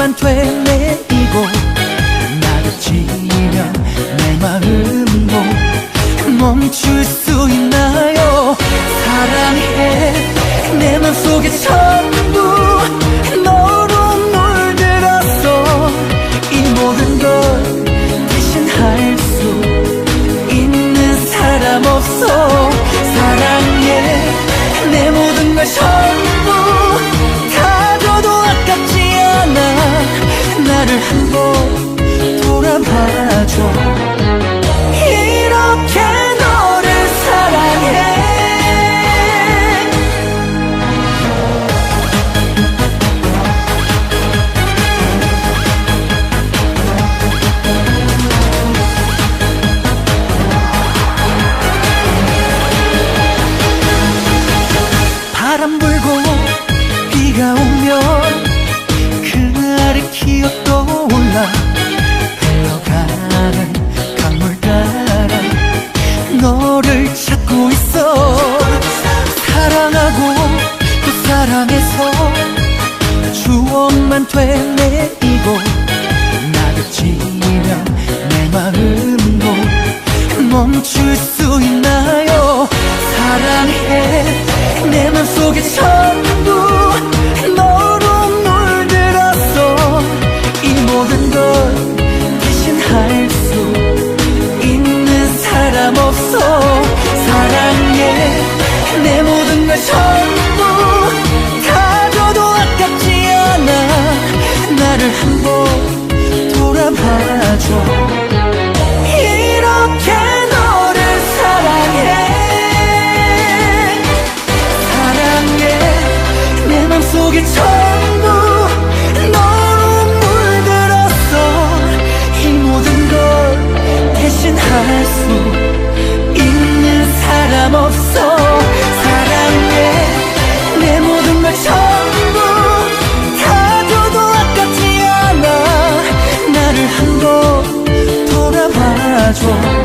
나만 되뇌이고 나를 지면 내 마음도 멈출 수 있나요? 사랑해. 내 맘속에 전부 너로 물들었어 이 모든 걸 대신할 수 있는 사람 없어. 추억만 되뇌이고 나도 지면 내 마음도 멈출 수 있나요? 사랑해 내 맘속에 전부 너로 물들었어 이 모든 걸 나를 한 번 돌아봐줘. 이렇게 너를 사랑해. 사랑해. 내 맘속에 전부 너로 물들었어. 이 모든 걸 대신할 수 있는 사람 없어 아